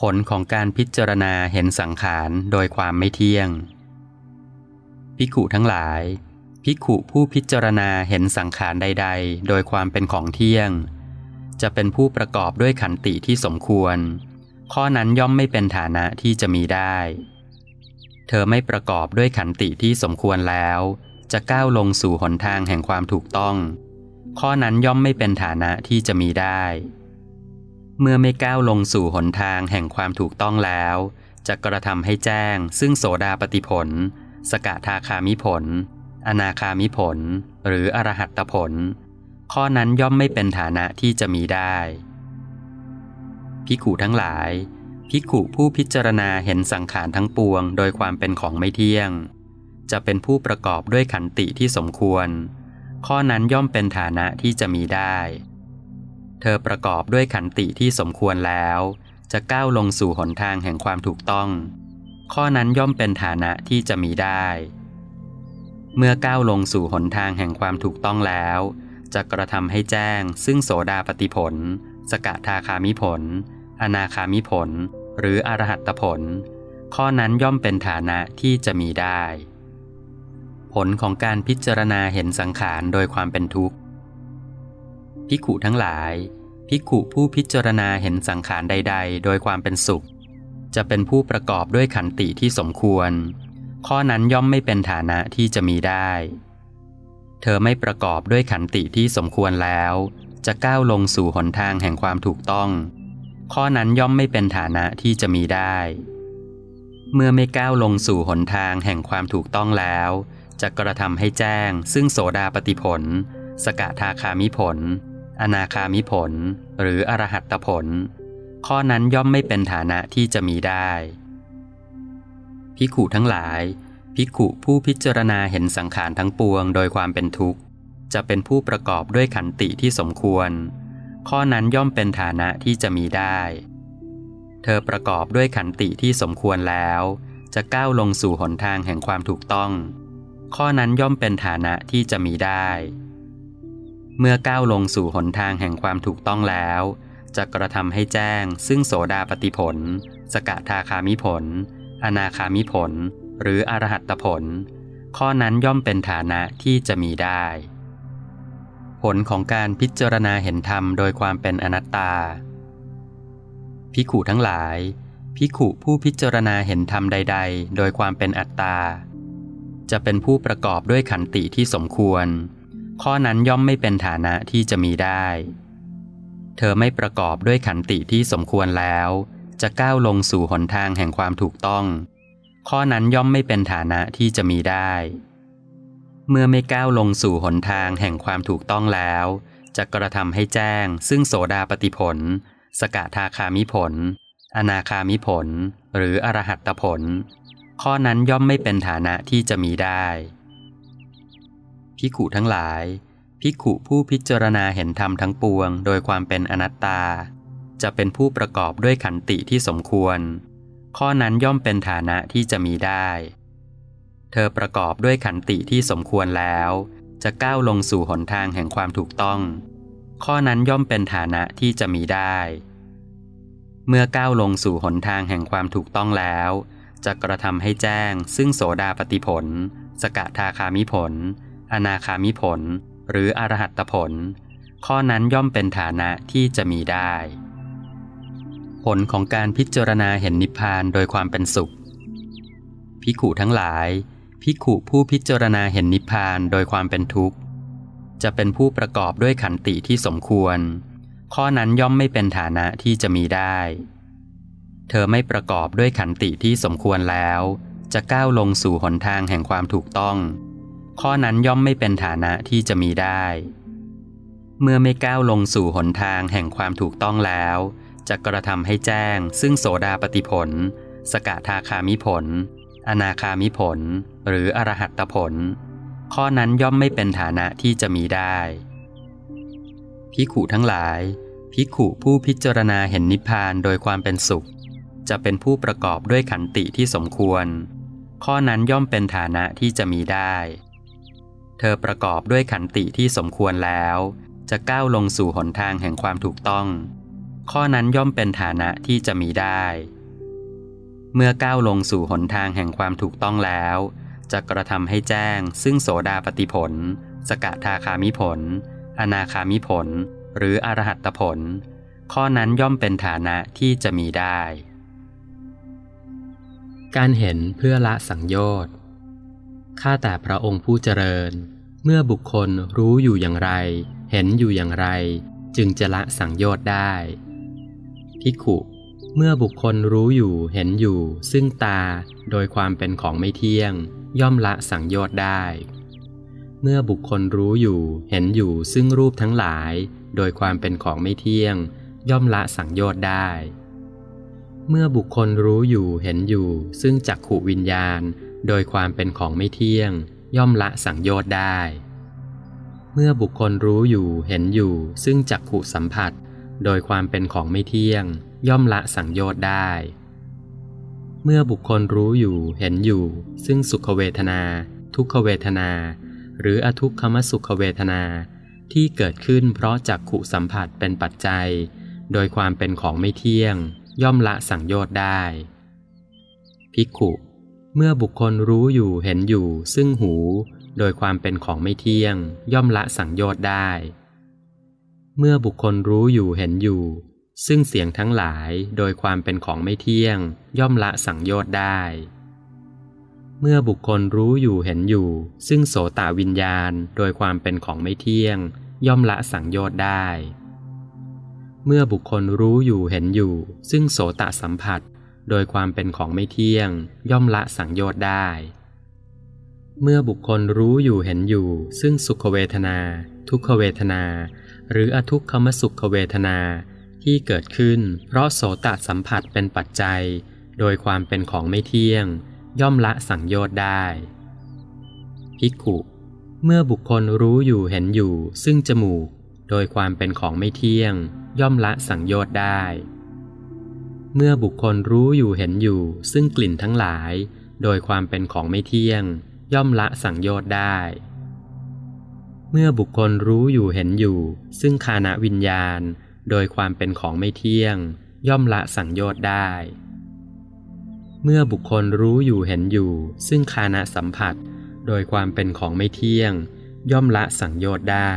ผลของการพิจารณาเห็นสังขารโดยความไม่เที่ยงภิกุทั้งหลายภิกุผู้พิจารณาเห็นสังขารใด ๆ โดยความเป็นของเที่ยง จะเป็นผู้ประกอบด้วยขันติที่สมควร ข้อนั้นย่อมไม่เป็นฐานะที่จะมีได้ เธอไม่ประกอบด้วยขันติที่สมควรแล้ว จะก้าวลงสู่หนทางแห่งความถูกต้อง ข้อนั้นย่อมไม่เป็นฐานะที่จะมีได้ เมื่อไม่ก้าวลงสู่หนทางแห่งความถูกต้องแล้ว จะกระทำให้แจ้ง ซึ่งโสดาปฏิผล สกทาคามิผล อนาคามิผล หรืออรหัตตผล ข้อนั้นย่อมไม่เป็นฐานะที่จะมีได้ พิกขุทั้งหลาย พิกขุผู้พิจารณาเห็นสังขารทั้งปวง โดยความเป็นของไม่เที่ยง จะเป็นผู้ประกอบด้วยขันติที่สมควร ข้อนั้นย่อมเป็นฐานะที่จะมีได้ เธอประกอบด้วยขันติที่สมควรแล้ว จะก้าวลงสู่หนทางแห่งความถูกต้อง ข้อนั้นย่อมเป็นฐานะที่จะมีได้ เมื่อก้าวลงสู่หนทางแห่งความถูกต้องแล้ว จะกระทำให้แจ้ง ซึ่งโสดาปฏิผล สกทาคามิผล อนาคามิผล หรืออรหัตผล ข้อนั้นย่อมเป็นฐานะที่จะมีได้ ผลของการพิจารณาเห็นสังขารโดยความเป็นทุกข์พิกุทั้งหลาย พิกขุผู้พิจารณาเห็นสังขารใด ๆ โดยความเป็นสุข จะเป็นผู้ประกอบด้วยขันติที่สมควร ข้อนั้นย่อมไม่เป็นฐานะที่จะมีได้ เธอไม่ประกอบด้วยขันติที่สมควรแล้ว จะก้าวลงสู่หนทางแห่งความถูกต้อง ข้อนั้นย่อมไม่เป็นฐานะที่จะมีได้ เมื่อไม่ก้าวลงสู่หนทางแห่งความถูกต้องแล้ว จะกระทำให้แจ้ง ซึ่งโสดาปฏิผล สกทาคามิผล อนาคามิผล หรืออรหัตตผล ข้อนั้นย่อมไม่เป็นฐานะที่จะมีได้พิกขุทั้งหลายพิกขุผู้พิจารณาเห็นสังขารทั้งปวงโดยความเป็นทุกข์ จะเป็นผู้ประกอบด้วยขันติที่สมควร ข้อนั้นย่อมเป็นฐานะที่จะมีได้ เธอประกอบด้วยขันติที่สมควรแล้ว จะก้าวลงสู่หนทางแห่งความถูกต้อง ข้อนั้นย่อมเป็นฐานะที่จะมีได้ เมื่อก้าวลงสู่หนทางแห่งความถูกต้องแล้ว จะกระทำให้แจ้ง ซึ่งโสดาปฏิผล สกทาคามิผล อนาคามิผล หรืออรหัตตผล ข้อนั้นย่อมเป็นฐานะที่จะมีได้ ผลของการพิจารณาเห็นธรรมโดยความเป็นอนัตตา พิขุทั้งหลาย พิขุผู้พิจารณาเห็นธรรมใด ๆ โดยความเป็นอัตตา จะเป็นผู้ประกอบด้วยขันติที่สมควร ข้อนั้นย่อมไม่เป็นฐานะที่จะมีได้ เธอไม่ประกอบด้วยขันติที่สมควรแล้ว จะก้าวลงสู่หนทางแห่งความถูกต้อง ข้อนั้นย่อมไม่เป็นฐานะที่จะมีได้ เมื่อไม่ก้าวลงสู่หนทางแห่งความถูกต้องแล้ว จะกระทำให้แจ้ง ซึ่งโสดาปฏิผล สกทาคามิผล อนาคามิผล หรืออรหัตตผล ข้อนั้นย่อมไม่เป็นฐานะที่จะมีได้ พิกขุทั้งหลายพิกขุผู้พิจารณาเห็นธรรมทั้งปวง โดยความเป็นอนัตตา จะเป็นผู้ประกอบด้วยขันติที่สมควร ข้อนั้นย่อมเป็นฐานะที่จะมีได้ เธอประกอบด้วยขันติที่สมควรแล้ว จะก้าวลงสู่หนทางแห่งความถูกต้อง ข้อนั้นย่อมเป็นฐานะที่จะมีได้ เมื่อก้าวลงสู่หนทางแห่งความถูกต้องแล้วจะกระทำให้แจ้ง ซึ่งโสดาปฏิผล สกทาคามิผล อนาคามิผล หรืออรหัตผล ข้อนั้นย่อมเป็นฐานะที่จะมีได้ ผลของการพิจารณาเห็นนิพพานโดยความเป็นสุข พิขุทั้งหลายพิขุผู้พิจารณาเห็นนิพพานโดยความเป็นทุกข์ จะเป็นผู้ประกอบด้วยขันติที่สมควร ข้อนั้นย่อมไม่เป็นฐานะที่จะมีได้ เธอไม่ประกอบด้วยขันติที่สมควรแล้ว จะก้าวลงสู่หนทางแห่งความถูกต้อง ข้อนั้นย่อมไม่เป็นฐานะที่จะมีได้ เมื่อไม่ก้าวลงสู่หนทางแห่งความถูกต้องแล้ว จะกระทำให้แจ้ง ซึ่งโสดาปฏิผล สกทาคามิผล อนาคามิผล หรืออรหัตตผล ข้อนั้นย่อมไม่เป็นฐานะที่จะมีได้ พิขุทั้งหลาย พิขุผู้พิจารณาเห็นนิพพานโดยความเป็นสุข จะเป็นผู้ประกอบด้วยขันติที่สมควร ข้อนั้นย่อมเป็นฐานะที่จะมีได้ เธอประกอบด้วยขันติที่สมควรแล้ว จะก้าวลงสู่หนทางแห่งความถูกต้อง ข้อนั้นย่อมเป็นฐานะที่จะมีได้ เมื่อก้าวลงสู่หนทางแห่งความถูกต้องแล้ว จะกระทำให้แจ้ง ซึ่งโสดาปติผล สกทาคามิผล อนาคามิผล หรืออรหัตผล ข้อนั้นย่อมเป็นฐานะที่จะมีได้ การเห็นเพื่อละสังโยชน์ ข้าแต่พระองค์ผู้เจริญ เมื่อบุคคลรู้อยู่อย่างไร เห็นอยู่อย่างไร จึงจะละสังโยชน์ได้พิขุเมื่อบุคคลรู้อยู่เห็นอยู่ ซึ่งตาโดยความเป็นของไม่เที่ยง ย่อมละสังโยชน์ได้ เมื่อบุคคลรู้อยู่เห็นอยู่ซึ่งรูปทั้งหลาย โดยความเป็นของไม่เที่ยง ย่อมละสังโยชน์ได้ เมื่อบุคคลรู้อยู่เห็นอยู่ ซึ่งจักขุวิญญาณ โดยความเป็นของไม่เที่ยง ย่อมละสังโยชน์ได้ เมื่อบุคคลรู้อยู่เห็นอยู่ ซึ่งจักขุสัมผัส โดยความเป็นของไม่เที่ยง ย่อมละสังโยชน์ได้ เมื่อบุคคลรู้อยู่เห็นอยู่ ซึ่งสุขเวทนา ทุกขเวทนา หรืออทุกขมสุขเวทนา ที่เกิดขึ้นเพราะจักขุสัมผัสเป็นปัจจัย โดยความเป็นของไม่เที่ยง ย่อมละสังโยชน์ได้ภิกขุ เมื่อบุคคลรู้อยู่เห็นอยู่ซึ่งหู โดยความเป็นของไม่เที่ยง ย่อมละสังโยชน์ได้ เมื่อบุคคลรู้อยู่เห็นอยู่ ซึ่งเสียงทั้งหลายโดยความเป็นของไม่เที่ยง ย่อมละสังโยชน์ได้ เมื่อบุคคลรู้อยู่เห็นอยู่ ซึ่งโสตวิญญาณ โดยความเป็นของไม่เที่ยง ย่อมละสังโยชน์ได้ เมื่อบุคคลรู้อยู่เห็นอยู่ ซึ่งโสตสัมผัส โดยความเป็นของไม่เที่ยง ย่อมละสังโยชน์ได้ เมื่อบุคคลรู้อยู่เห็นอยู่ ซึ่งสุขเวทนา ทุกขเวทนา หรืออทุกขมสุขเวทนาที่เกิดขึ้น เพราะโสตสัมผัสเป็นปัจจัย โดยความเป็นของไม่เที่ยง ย่อมละสังโยชน์ได้ภิกขุเมื่อบุคคลรู้อยู่เห็นอยู่ ซึ่งจมูก โดยความเป็นของไม่เที่ยง ย่อมละสังโยชน์ได้ เมื่อบุคคลรู้อยู่เห็นอยู่ ซึ่งกลิ่นทั้งหลาย โดยความเป็นของไม่เที่ยง ย่อมละสังโยชน์ได้ เมื่อบุคคลรู้อยู่เห็นอยู่ ซึ่งคานะวิญญาณ โดยความเป็นของไม่เที่ยง ย่อมละสังโยชน์ได้ เมื่อบุคคลรู้อยู่เห็นอยู่ ซึ่งคานะสัมผัส โดยความเป็นของไม่เที่ยง ย่อมละสังโยชน์ได้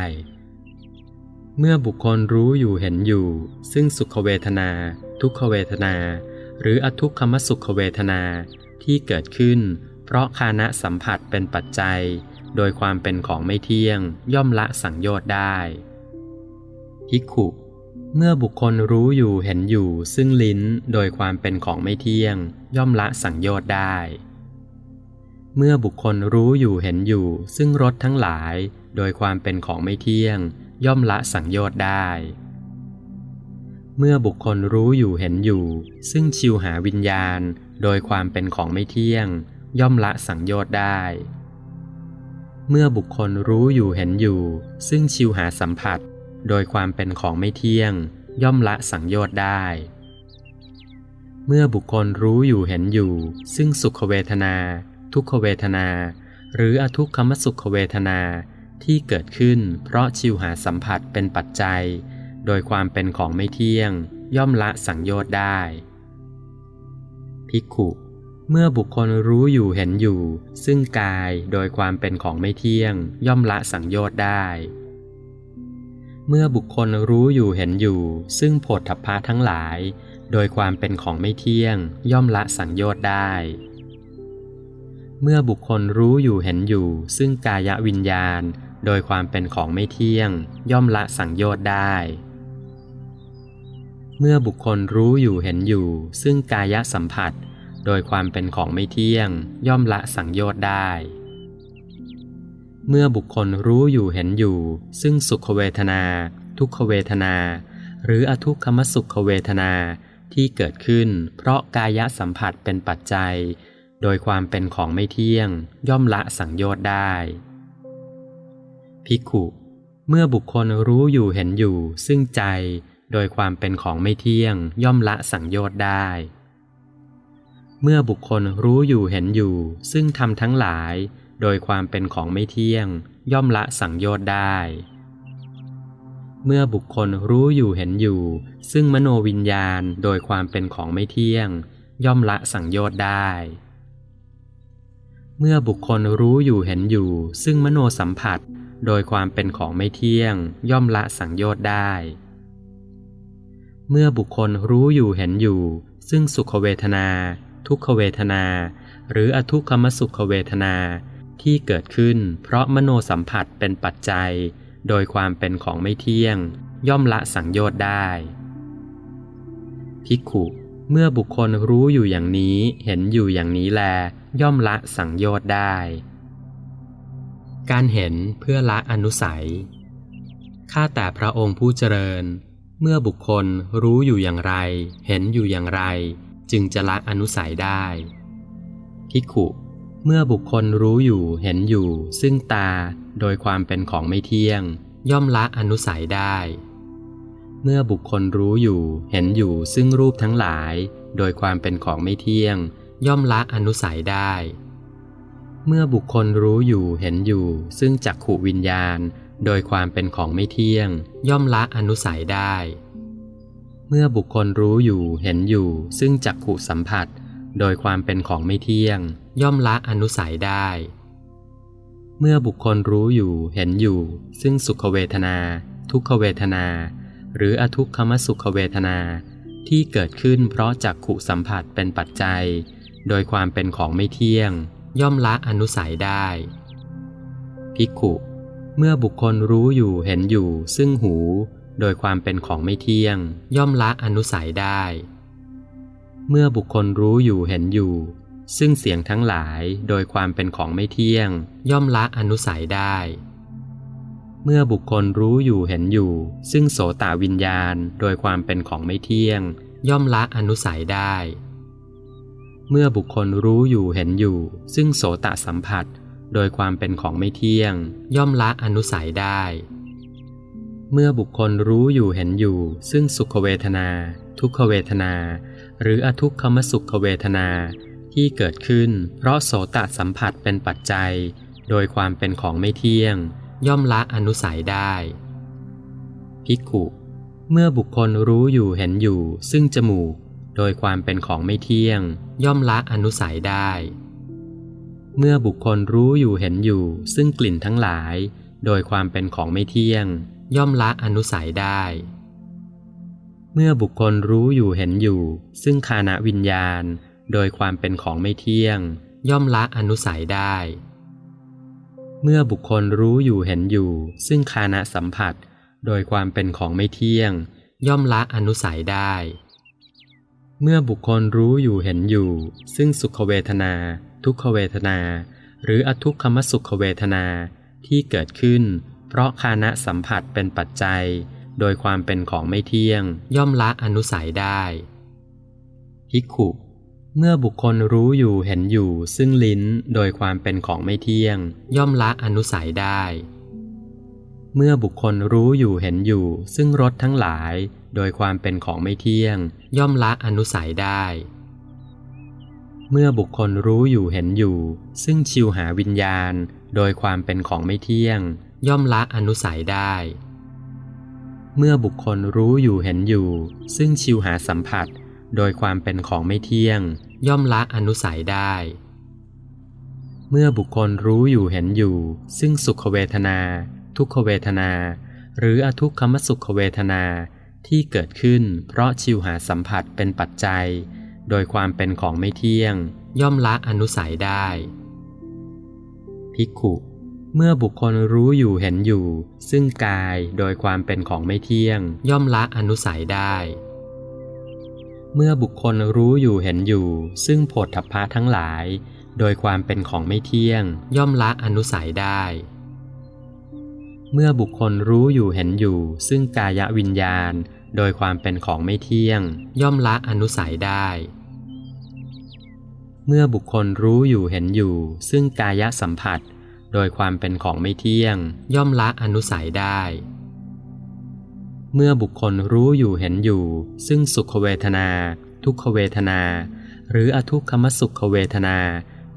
เมื่อบุคคลรู้อยู่เห็นอยู่ ซึ่งสุขเวทนา ทุกขเวทนา หรืออทุกขมสุขเวทนาที่เกิดขึ้น เพราะคานะสัมผัสเป็นปัจจัย โดยความเป็นของไม่เที่ยง ย่อมละสังโยชน์ได้ภิกขุเมื่อบุคคลรู้อยู่เห็นอยู่ซึ่งลิ้นโดยความเป็นของไม่เที่ยง ย่อมละสังโยชน์ได้ เมื่อบุคคลรู้อยู่เห็นอยู่ ซึ่งรสทั้งหลาย โดยความเป็นของไม่เที่ยง ย่อมละสังโยชน์ได้ เมื่อบุคคลรู้อยู่เห็นอยู่ ซึ่งชิวหาวิญญาณ โดยความเป็นของไม่เที่ยง ย่อมละสังโยชน์ได้ เมื่อบุคคลรู้อยู่เห็นอยู่ ซึ่งชิวหาสัมผัส โดยความเป็นของไม่เที่ยง ย่อมละสังโยชน์ได้ เมื่อบุคคลรู้อยู่เห็นอยู่ ซึ่งสุขเวทนา ทุกขเวทนา หรืออทุกขมสุขเวทนาที่เกิดขึ้นเพราะชิวหาสัมผัสเป็นปัจจัย โดยความเป็นของไม่เที่ยงย่อมละสังโยชน์ได้ ภิกขุเมื่อบุคคลรู้อยู่เห็นอยู่ ซึ่งกายโดยความเป็นของไม่เที่ยง ย่อมละสังโยชน์ได้ เมื่อบุคคลรู้อยู่เห็นอยู่ ซึ่งโผฏฐัพพะทั้งหลาย โดยความเป็นของไม่เที่ยง ย่อมละสังโยชน์ได้ เมื่อบุคคลรู้อยู่เห็นอยู่ ซึ่งกายวิญญาณ โดยความเป็นของไม่เที่ยง ย่อมละสังโยชน์ได้ เมื่อบุคคลรู้อยู่เห็นอยู่ ซึ่งกายสัมผัส โดยความเป็นของไม่เที่ยง ย่อมละสังโยชน์ได้ เมื่อบุคคลรู้อยู่เห็นอยู่ ซึ่งสุขเวทนา ทุกขเวทนา หรืออทุกขมสุขเวทนาที่เกิดขึ้น เพราะกายสัมผัสเป็นปัจจัย โดยความเป็นของไม่เที่ยง ย่อมละสังโยชน์ได้ภิกขุ เมื่อบุคคลรู้อยู่เห็นอยู่ ซึ่งใจ โดยความเป็นของไม่เที่ยงย่อมละสังโยชน์ได้ เมื่อบุคคลรู้อยู่เห็นอยู่ ซึ่งทำทั้งหลาย โดยความเป็นของไม่เที่ยง ย่อมละสังโยชน์ได้ เมื่อบุคคลรู้อยู่เห็นอยู่ ซึ่งมโนวิญญาณโดยความเป็นของไม่เที่ยง ย่อมละสังโยชน์ได้ เมื่อบุคคลรู้อยู่เห็นอยู่ ซึ่งมโนสัมผัส โดยความเป็นของไม่เที่ยง ย่อมละสังโยชน์ได้ เมื่อบุคคลรู้อยู่เห็นอยู่ ซึ่งสุขเวทนา ทุกขเวทนา หรืออทุกขมสุขเวทนา ที่เกิดขึ้น เพราะมโนสัมผัสเป็นปัจจัย โดยความเป็นของไม่เที่ยง ย่อมละสังโยชน์ได้ภิกขุ เมื่อบุคคลรู้อยู่อย่างนี้เห็นอยู่อย่างนี้แล ย่อมละสังโยชน์ได้ การเห็นเพื่อละอนุสัย ข้าแต่พระองค์ผู้เจริญ เมื่อบุคคลรู้อยู่อย่างไร เห็นอยู่อย่างไร จึงจะละอนุสัยได้ภิกขุเมื่อบุคคลรู้อยู่เห็นอยู่ ซึ่งตาโดยความเป็นของไม่เที่ยง ย่อมละอนุสัยได้ เมื่อบุคคลรู้อยู่เห็นอยู่ซึ่งรูปทั้งหลาย โดยความเป็นของไม่เที่ยง ย่อมละอนุสัยได้ เมื่อบุคคลรู้อยู่เห็นอยู่ ซึ่งจักขูวิญญาณ โดยความเป็นของไม่เที่ยง ย่อมละอนุสัยได้ เมื่อบุคคลรู้อยู่เห็นอยู่ ซึ่งจักขูสัมผัส โดยความเป็นของไม่เที่ยง ย่อมละอนุสัยได้ เมื่อบุคคลรู้อยู่เห็นอยู่ ซึ่งสุขเวทนา ทุกขเวทนา หรืออทุกขมสุขเวทนา ที่เกิดขึ้นเพราะจักขุสัมผัสเป็นปัจจัย โดยความเป็นของไม่เที่ยง ย่อมละอนุสัยได้ภิกขุ เมื่อบุคคลรู้อยู่เห็นอยู่ซึ่งหู โดยความเป็นของไม่เที่ยง ย่อมละอนุสัยได้ เมื่อบุคคลรู้อยู่เห็นอยู่ ซึ่งเสียงทั้งหลายโดยความเป็นของไม่เที่ยง ย่อมละอนุสัยได้ เมื่อบุคคลรู้อยู่เห็นอยู่ ซึ่งโสตวิญญาณ โดยความเป็นของไม่เที่ยง ย่อมละอนุสัยได้ เมื่อบุคคลรู้อยู่เห็นอยู่ ซึ่งโสตสัมผัส โดยความเป็นของไม่เที่ยง ย่อมละอนุสัยได้ เมื่อบุคคลรู้อยู่เห็นอยู่ ซึ่งสุขเวทนา ทุกขเวทนา หรืออทุกขมสุขเวทนาที่เกิดขึ้น เพราะโสตสัมผัสเป็นปัจจัย โดยความเป็นของไม่เที่ยง ย่อมละอนุสัยได้ภิกขุเมื่อบุคคลรู้อยู่เห็นอยู่ ซึ่งจมูก โดยความเป็นของไม่เที่ยง ย่อมละอนุสัยได้ เมื่อบุคคลรู้อยู่เห็นอยู่ ซึ่งกลิ่นทั้งหลาย โดยความเป็นของไม่เที่ยง ย่อมละอนุสัยได้ เมื่อบุคคลรู้อยู่เห็นอยู่ ซึ่งคานะวิญญาณ โดยความเป็นของไม่เที่ยง ย่อมละอนุสัยได้ เมื่อบุคคลรู้อยู่เห็นอยู่ ซึ่งคานะสัมผัส โดยความเป็นของไม่เที่ยง ย่อมละอนุสัยได้ เมื่อบุคคลรู้อยู่เห็นอยู่ ซึ่งสุขเวทนา ทุกขเวทนา หรืออทุกขมสุขเวทนาที่เกิดขึ้น เพราะคานะสัมผัสเป็นปัจจัย โดยความเป็นของไม่เที่ยง ย่อมละอนุสัยได้ภิกขุเมื่อบุคคลรู้อยู่เห็นอยู่ ซึ่งลิ้นโดยความเป็นของไม่เที่ยง ย่อมละอนุสัยได้ เมื่อบุคคลรู้อยู่เห็นอยู่ ซึ่งรสทั้งหลาย โดยความเป็นของไม่เที่ยง ย่อมละอนุสัยได้ เมื่อบุคคลรู้อยู่เห็นอยู่ ซึ่งชิวหาวิญญาณ โดยความเป็นของไม่เที่ยง ย่อมละอนุสัยได้ เมื่อบุคคลรู้อยู่เห็นอยู่ ซึ่งชิวหาสัมผัส โดยความเป็นของไม่เที่ยง ย่อมละอนุสัยได้เมื่อบุคคลรู้อยู่เห็นอยู่ ซึ่งสุขเวทนา ทุกขเวทนา หรืออทุกขมสุขเวทนา ที่เกิดขึ้นเพราะชิวหาสัมผัสเป็นปัจจัย โดยความเป็นของไม่เที่ยง ย่อมละอนุสัยได้ ภิกขุ เมื่อบุคคลรู้อยู่เห็นอยู่ ซึ่งกายโดยความเป็นของไม่เที่ยง ย่อมละอนุสัยได้ เมื่อบุคคลรู้อยู่เห็นอยู่ ซึ่งโผฏฐัพพะทั้งหลาย โดยความเป็นของไม่เที่ยง ย่อมละอนุสัยได้ เมื่อบุคคลรู้อยู่เห็นอยู่ ซึ่งกายวิญญาณ โดยความเป็นของไม่เที่ยง ย่อมละอนุสัยได้ เมื่อบุคคลรู้อยู่เห็นอยู่ ซึ่งกายสัมผัส โดยความเป็นของไม่เที่ยง ย่อมละอนุสัยได้ เมื่อบุคคลรู้อยู่เห็นอยู่ ซึ่งสุขเวทนา ทุกขเวทนา หรืออทุกขมสุขเวทนา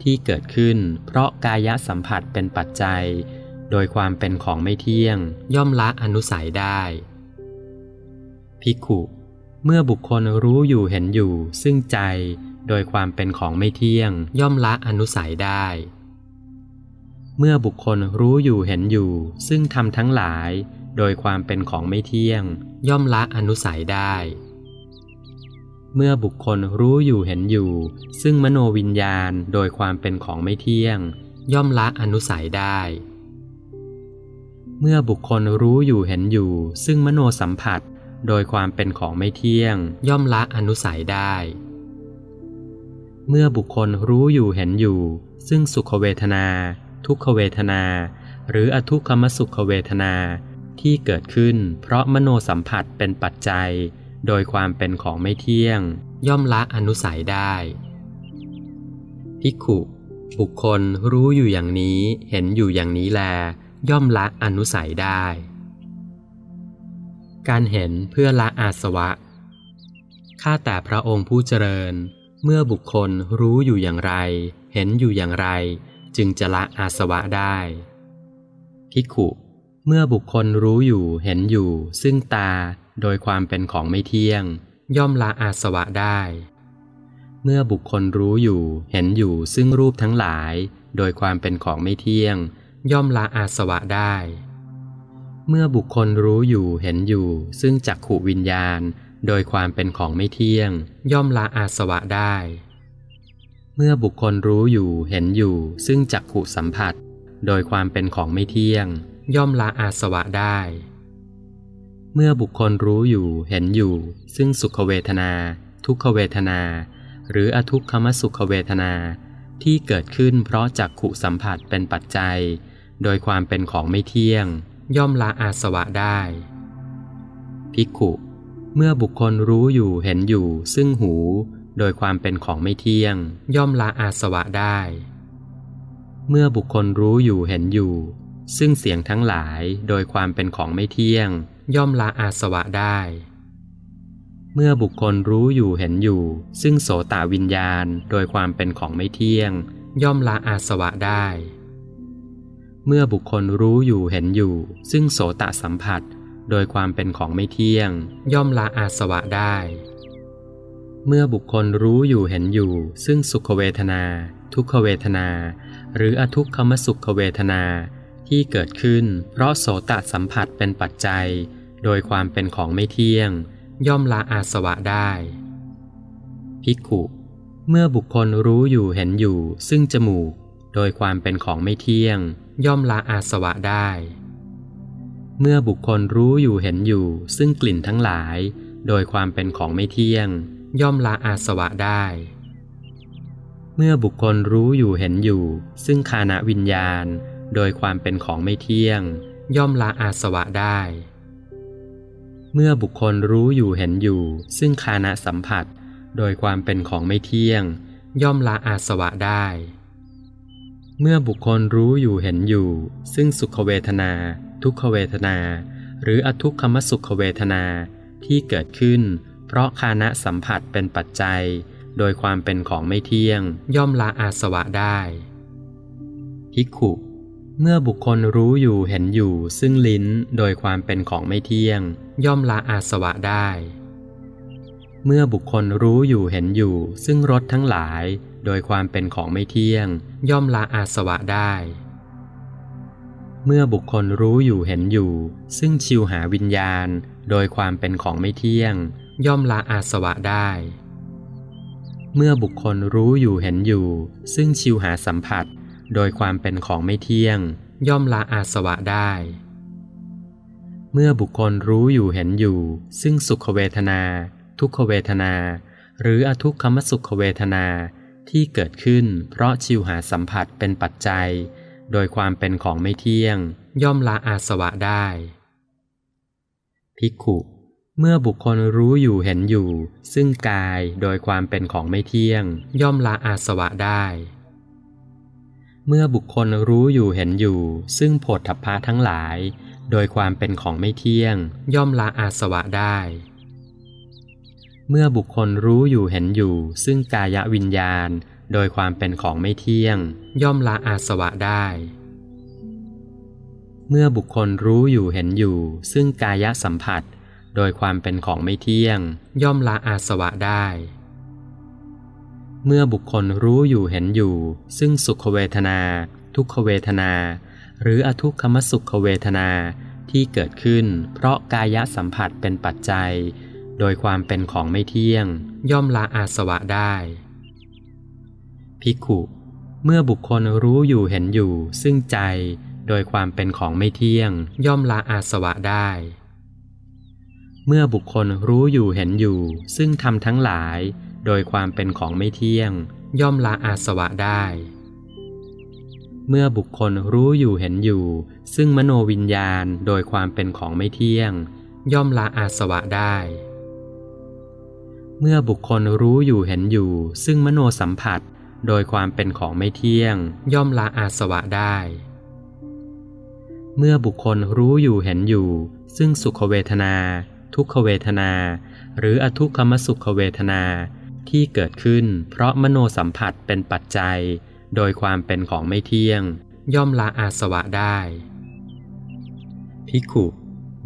ที่เกิดขึ้น เพราะกายสัมผัสเป็นปัจจัย โดยความเป็นของไม่เที่ยงย่อมละอนุสัยได้ภิกขุ เมื่อบุคคลรู้อยู่เห็นอยู่ซึ่งใจ โดยความเป็นของไม่เที่ยง ย่อมละอนุสัยได้ เมื่อบุคคลรู้อยู่เห็นอยู่ ซึ่งทำทั้งหลาย โดยความเป็นของไม่เที่ยง ย่อมละอนุสัยได้ เมื่อบุคคลรู้อยู่เห็นอยู่ ซึ่งมโนวิญญาณโดยความเป็นของไม่เที่ยง ย่อมละอนุสัยได้ เมื่อบุคคลรู้อยู่เห็นอยู่ ซึ่งมโนสัมผัส โดยความเป็นของไม่เที่ยง ย่อมละอนุสัยได้ เมื่อบุคคลรู้อยู่เห็นอยู่ ซึ่งสุขเวทนา ทุกขเวทนา หรืออทุกขมสุขเวทนาที่เกิดขึ้น เพราะมโนสัมผัสเป็นปัจจัย โดยความเป็นของไม่เที่ยง ย่อมละอนุสัยได้ภิกขุ บุคคลรู้อยู่อย่างนี้เห็นอยู่อย่างนี้แล ย่อมละอนุสัยได้ การเห็นเพื่อละอาสวะ ข้าแต่พระองค์ผู้เจริญ เมื่อบุคคลรู้อยู่อย่างไร เห็นอยู่อย่างไร จึงจะละอาสวะได้ภิกขุเมื่อบุคคลรู้อยู่เห็นอยู่ ซึ่งตาโดยความเป็นของไม่เที่ยง ย่อมละอาสวะได้ เมื่อบุคคลรู้อยู่เห็นอยู่ซึ่งรูปทั้งหลาย โดยความเป็นของไม่เที่ยง ย่อมละอาสวะได้ เมื่อบุคคลรู้อยู่เห็นอยู่ ซึ่งจักขุวิญญาณ โดยความเป็นของไม่เที่ยง ย่อมละอาสวะได้ เมื่อบุคคลรู้อยู่เห็นอยู่ ซึ่งจักขุสัมผัส โดยความเป็นของไม่เที่ยง ย่อมละอาสวะได้ เมื่อบุคคลรู้อยู่เห็นอยู่ ซึ่งสุขเวทนา ทุกขเวทนา หรืออทุกขมสุขเวทนาที่เกิดขึ้นเพราะจักขุสัมผัสเป็นปัจจัย โดยความเป็นของไม่เที่ยง ย่อมละอาสวะได้ ภิกขุ เมื่อบุคคลรู้อยู่เห็นอยู่ ซึ่งหู โดยความเป็นของไม่เที่ยง ย่อมละอาสวะได้ เมื่อบุคคลรู้อยู่เห็นอยู่ ซึ่งเสียงทั้งหลาย โดยความเป็นของไม่เที่ยง ย่อมละอาสวะได้ เมื่อบุคคลรู้อยู่เห็นอยู่ ซึ่งโสตวิญญาณ โดยความเป็นของไม่เที่ยง ย่อมละอาสวะได้ เมื่อบุคคลรู้อยู่เห็นอยู่ ซึ่งโสตสัมผัส โดยความเป็นของไม่เที่ยง ย่อมละอาสวะได้ เมื่อบุคคลรู้อยู่เห็นอยู่ ซึ่งสุขเวทนา ทุกขเวทนา หรืออทุกขมสุขเวทนาที่เกิดขึ้น เพราะโสตสัมผัสเป็นปัจจัย โดยความเป็นของไม่เที่ยง ย่อมละอาสวะได้ ภิกขุเมื่อบุคคลรู้อยู่เห็นอยู่ ซึ่งจมูก โดยความเป็นของไม่เที่ยง ย่อมละอาสวะได้ เมื่อบุคคลรู้อยู่เห็นอยู่ ซึ่งกลิ่นทั้งหลาย โดยความเป็นของไม่เที่ยง ย่อมละอาสวะได้ เมื่อบุคคลรู้อยู่เห็นอยู่ ซึ่งคานวิญญาณ โดยความเป็นของไม่เที่ยง ย่อมละอาสวะได้ เมื่อบุคคลรู้อยู่เห็นอยู่ ซึ่งคานะสัมผัส โดยความเป็นของไม่เที่ยง ย่อมละอาสวะได้ เมื่อบุคคลรู้อยู่เห็นอยู่ ซึ่งสุขเวทนา ทุกขเวทนา หรืออทุกขมสุขเวทนาที่เกิดขึ้น เพราะคานะสัมผัสเป็นปัจจัย โดยความเป็นของไม่เที่ยง ย่อมละอาสวะได้ภิกขุเมื่อบุคคลรู้อยู่เห็นอยู่ ซึ่งลิ้นโดยความเป็นของไม่เที่ยง ย่อมละอาสวะได้ เมื่อบุคคลรู้อยู่เห็นอยู่ ซึ่งรสทั้งหลาย โดยความเป็นของไม่เที่ยง ย่อมละอาสวะได้ เมื่อบุคคลรู้อยู่เห็นอยู่ ซึ่งชิวหาวิญญาณ โดยความเป็นของไม่เที่ยง ย่อมละอาสวะได้ เมื่อบุคคลรู้อยู่เห็นอยู่ ซึ่งชิวหาสัมผัส โดยความเป็นของไม่เที่ยง ย่อมละอาสวะได้เมื่อบุคคลรู้อยู่เห็นอยู่ ซึ่งสุขเวทนา ทุกขเวทนา หรืออทุกขมสุขเวทนา ที่เกิดขึ้น เพราะชิวหาสัมผัสเป็นปัจจัย โดยความเป็นของไม่เที่ยง ย่อมละอาสวะได้ ภิกขุเมื่อบุคคลรู้อยู่เห็นอยู่ ซึ่งกายโดยความเป็นของไม่เที่ยง ย่อมละอาสวะได้ เมื่อบุคคลรู้อยู่เห็นอยู่ ซึ่งโผฏฐัพพะทั้งหลาย โดยความเป็นของไม่เที่ยง ย่อมละอาสวะได้ เมื่อบุคคลรู้อยู่เห็นอยู่ ซึ่งกายวิญญาณ โดยความเป็นของไม่เที่ยง ย่อมละอาสวะได้ เมื่อบุคคลรู้อยู่เห็นอยู่ ซึ่งกายสัมผัส โดยความเป็นของไม่เที่ยง ย่อมละอาสวะได้ เมื่อบุคคลรู้อยู่เห็นอยู่ ซึ่งสุขเวทนา ทุกขเวทนา หรืออทุกขมสุขเวทนาที่เกิดขึ้น เพราะกายสัมผัสเป็นปัจจัย โดยความเป็นของไม่เที่ยง ย่อมละอาสวะได้ภิกขุ เมื่อบุคคลรู้อยู่เห็นอยู่ ซึ่งใจ โดยความเป็นของไม่เที่ยง ย่อมละอาสวะได้ เมื่อบุคคลรู้อยู่เห็นอยู่ ซึ่งทำทั้งหลาย โดยความเป็นของไม่เที่ยง ย่อมละอาสวะได้เมื่อบุคคลรู้อยู่เห็นอยู่ ซึ่งมโนวิญญาณโดยความเป็นของไม่เที่ยง ย่อมละอาสวะได้ เมื่อบุคคลรู้อยู่เห็นอยู่ ซึ่งมโนสัมผัส โดยความเป็นของไม่เที่ยง ย่อมละอาสวะได้ เมื่อบุคคลรู้อยู่เห็นอยู่ ซึ่งสุขเวทนา ทุกขเวทนา หรืออทุกขมสุขเวทนาที่เกิดขึ้น เพราะมโนสัมผัสเป็นปัจจัย โดยความเป็นของไม่เที่ยง ย่อมละอาสวะได้ภิกขุ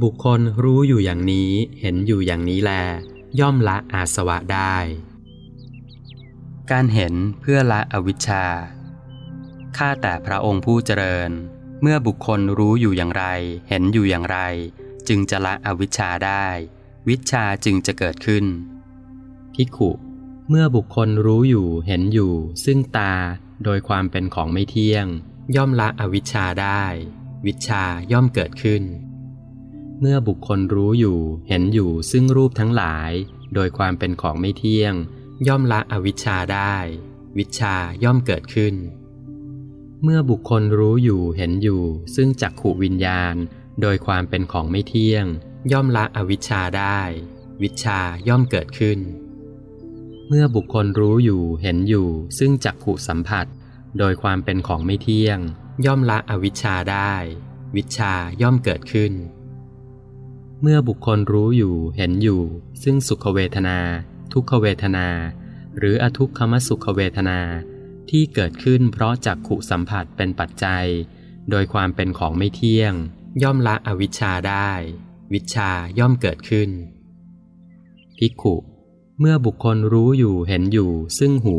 บุคคลรู้อยู่อย่างนี้เห็นอยู่อย่างนี้แล ย่อมละอาสวะได้ การเห็นเพื่อละอวิชชา ข้าแต่พระองค์ผู้เจริญ เมื่อบุคคลรู้อยู่อย่างไร เห็นอยู่อย่างไร จึงจะละอวิชชาได้ วิชชาจึงจะเกิดขึ้นภิกขุเมื่อบุคคลรู้อยู่เห็นอยู่ ซึ่งตาโดยความเป็นของไม่เที่ยง ย่อมละอวิชชาได้ วิชชาย่อมเกิดขึ้น เมื่อบุคคลรู้อยู่เห็นอยู่ซึ่งรูปทั้งหลาย โดยความเป็นของไม่เที่ยง ย่อมละอวิชชาได้ วิชาย่อมเกิดขึ้น เมื่อบุคคลรู้อยู่เห็นอยู่ ซึ่งจักขูวิญญาณ โดยความเป็นของไม่เที่ยง ย่อมละอวิชชาได้ วิชาย่อมเกิดขึ้น เมื่อบุคคลรู้อยู่เห็นอยู่ ซึ่งจักขูสัมผัส โดยความเป็นของไม่เที่ยง ย่อมละอวิชชาได้ วิชาย่อมเกิดขึ้น เมื่อบุคคลรู้อยู่เห็นอยู่ ซึ่งสุขเวทนา ทุกขเวทนา หรืออทุกขมสุขเวทนา ที่เกิดขึ้นเพราะจักขุสัมผัสเป็นปัจจัย โดยความเป็นของไม่เที่ยง ย่อมละอวิชชาได้ วิชาย่อมเกิดขึ้นภิกขุเมื่อบุคคลรู้อยู่เห็นอยู่ ซึ่งหู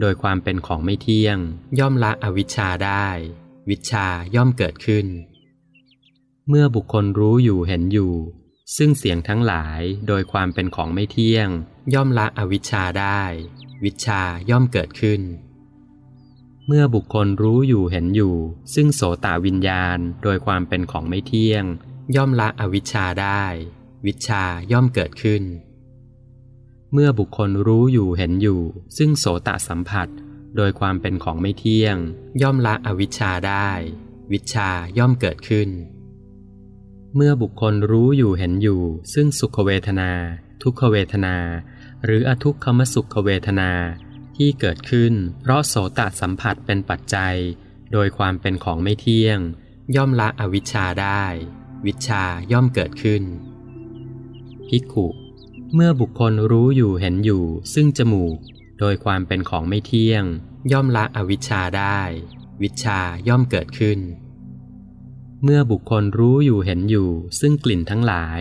โดยความเป็นของไม่เที่ยง ย่อมละอวิชชาได้ วิชาย่อมเกิดขึ้น เมื่อบุคคลรู้อยู่เห็นอยู่ ซึ่งเสียงทั้งหลายโดยความเป็นของไม่เที่ยง ย่อมละอวิชชาได้ วิชาย่อมเกิดขึ้น เมื่อบุคคลรู้อยู่เห็นอยู่ ซึ่งโสตวิญญาณโดยความเป็นของไม่เที่ยง ย่อมละอวิชชาได้ วิชาย่อมเกิดขึ้น เมื่อบุคคลรู้อยู่เห็นอยู่ ซึ่งโสตสัมผัส โดยความเป็นของไม่เที่ยง ย่อมละอวิชชาได้ วิชาย่อมเกิดขึ้น เมื่อบุคคลรู้อยู่เห็นอยู่ ซึ่งสุขเวทนา ทุกขเวทนา หรืออทุกขมสุขเวทนา ที่เกิดขึ้น เพราะโสตสัมผัสเป็นปัจจัย โดยความเป็นของไม่เที่ยง ย่อมละอวิชชาได้ วิชาย่อมเกิดขึ้นภิกขุเมื่อบุคคลรู้อยู่เห็นอยู่ ซึ่งจมูก โดยความเป็นของไม่เที่ยง ย่อมละอวิชชาได้ วิชาย่อมเกิดขึ้น เมื่อบุคคลรู้อยู่เห็นอยู่ ซึ่งกลิ่นทั้งหลาย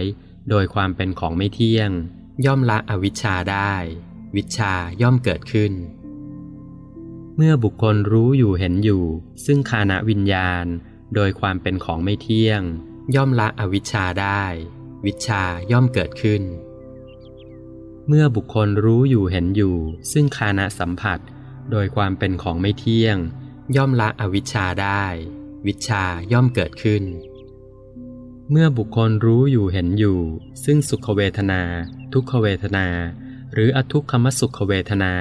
โดยความเป็นของไม่เที่ยง ย่อมละอวิชชาได้ วิชาย่อมเกิดขึ้น เมื่อบุคคลรู้อยู่เห็นอยู่ ซึ่งคานะวิญญาณ โดยความเป็นของไม่เที่ยง ย่อมละอวิชชาได้ วิชชาย่อมเกิดขึ้น เมื่อบุคคลรู้อยู่เห็นอยู่ ซึ่งคานะสัมผัส โดยความเป็นของไม่เที่ยง ย่อมละอวิชชาได้ วิชาย่อมเกิดขึ้น เมื่อบุคคลรู้อยู่เห็นอยู่ ซึ่งสุขเวทนา ทุกขเวทนา หรืออทุกขมสุขเวทนา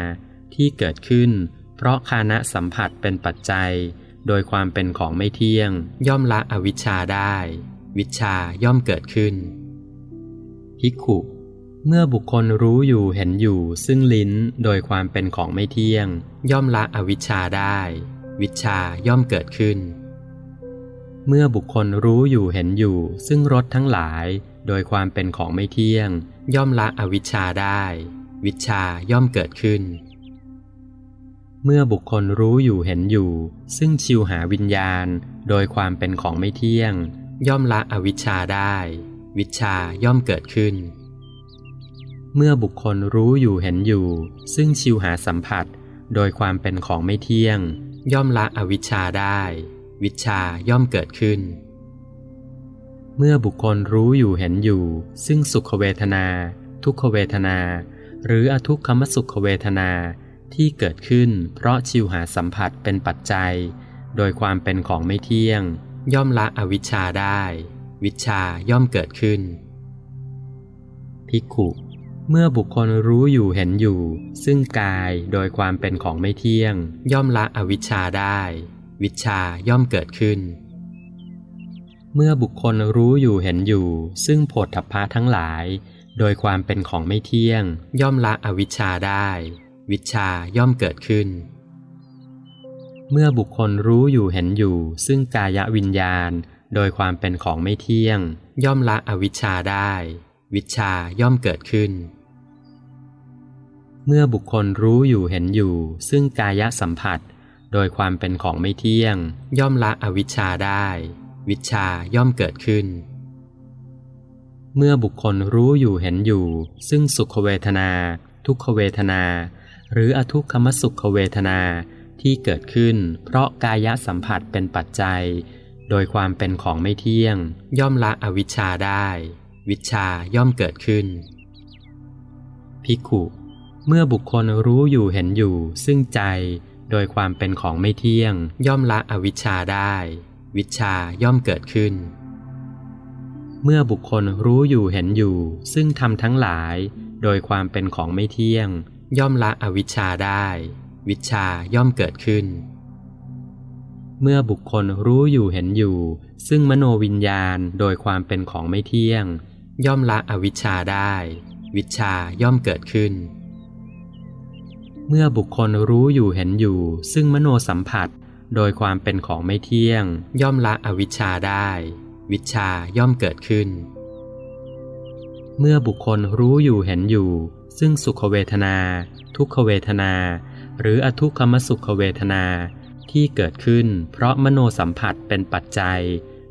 ที่เกิดขึ้น เพราะคานะสัมผัสเป็นปัจจัย โดยความเป็นของไม่เที่ยง ย่อมละอวิชชาได้ วิชาย่อมเกิดขึ้นภิกขุเมื่อบุคคลรู้อยู่เห็นอยู่ซึ่งลิ้นโดยความเป็นของไม่เที่ยง ย่อมละอวิชชาได้ วิชาย่อมเกิดขึ้น เมื่อบุคคลรู้อยู่เห็นอยู่ ซึ่งรสทั้งหลาย โดยความเป็นของไม่เที่ยง ย่อมละอวิชชาได้ วิชาย่อมเกิดขึ้น เมื่อบุคคลรู้อยู่เห็นอยู่ ซึ่งชิวหาวิญญาณ โดยความเป็นของไม่เที่ยง ย่อมละอวิชชาได้ วิชชาย่อมเกิดขึ้น เมื่อบุคคลรู้อยู่เห็นอยู่ ซึ่งชิวหาสัมผัส โดยความเป็นของไม่เที่ยง ย่อมละอวิชชาได้ วิชาย่อมเกิดขึ้น เมื่อบุคคลรู้อยู่เห็นอยู่ ซึ่งสุขเวทนา ทุกขเวทนา หรืออทุกขมสุขเวทนาที่เกิดขึ้น เพราะชิวหาสัมผัสเป็นปัจจัย โดยความเป็นของไม่เที่ยง ย่อมละอวิชชาได้ วิชชาย่อมเกิดขึ้นภิกขุเมื่อบุคคลรู้อยู่เห็นอยู่ ซึ่งกายโดยความเป็นของไม่เที่ยง ย่อมละอวิชชาได้ วิชาย่อมเกิดขึ้น เมื่อบุคคลรู้อยู่เห็นอยู่ ซึ่งโผฏฐัพพะทั้งหลาย โดยความเป็นของไม่เที่ยง ย่อมละอวิชชาได้ วิชาย่อมเกิดขึ้น เมื่อบุคคลรู้อยู่เห็นอยู่ ซึ่งกายวิญญาณ โดยความเป็นของไม่เที่ยง ย่อมละอวิชชาได้ วิชาย่อมเกิดขึ้นเมื่อบุคคลรู้อยู่เห็นอยู่ ซึ่งกายสัมผัส โดยความเป็นของไม่เที่ยง ย่อมละอวิชชาได้ วิชาย่อมเกิดขึ้น เมื่อบุคคลรู้อยู่เห็นอยู่ ซึ่งสุขเวทนา ทุกขเวทนา หรืออทุกขมสุขเวทนาที่เกิดขึ้น เพราะกายสัมผัสเป็นปัจจัย โดยความเป็นของไม่เที่ยง ย่อมละอวิชชาได้ วิชชาย่อมเกิดขึ้นภิกขุ เมื่อบุคคลรู้อยู่เห็นอยู่ ซึ่งใจ โดยความเป็นของไม่เที่ยง ย่อมละอวิชชาได้ วิชาย่อมเกิดขึ้น เมื่อบุคคลรู้อยู่เห็นอยู่ ซึ่งทำทั้งหลาย โดยความเป็นของไม่เที่ยง ย่อมละอวิชชาได้ วิชาย่อมเกิดขึ้น เมื่อบุคคลรู้อยู่เห็นอยู่ ซึ่งมโนวิญญาณโดยความเป็นของไม่เที่ยง ย่อมละอวิชชาได้ วิชาย่อมเกิดขึ้น เมื่อบุคคลรู้อยู่เห็นอยู่ ซึ่งมโนสัมผัส โดยความเป็นของไม่เที่ยง ย่อมละอวิชชาได้ วิชาย่อมเกิดขึ้น เมื่อบุคคลรู้อยู่เห็นอยู่ ซึ่งสุขเวทนา ทุกขเวทนา หรืออทุกขมสุขเวทนาที่เกิดขึ้น เพราะมโนสัมผัสเป็นปัจจัย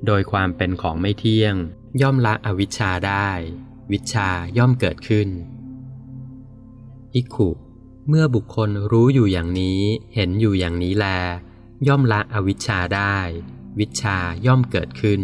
โดยความเป็นของไม่เที่ยง ย่อมละอวิชชาได้ วิชชาย่อมเกิดขึ้นอิกขุ เมื่อบุคคลรู้อยู่อย่างนี้ เห็นอยู่อย่างนี้แล ย่อมละอวิชชาได้ วิชชาย่อมเกิดขึ้น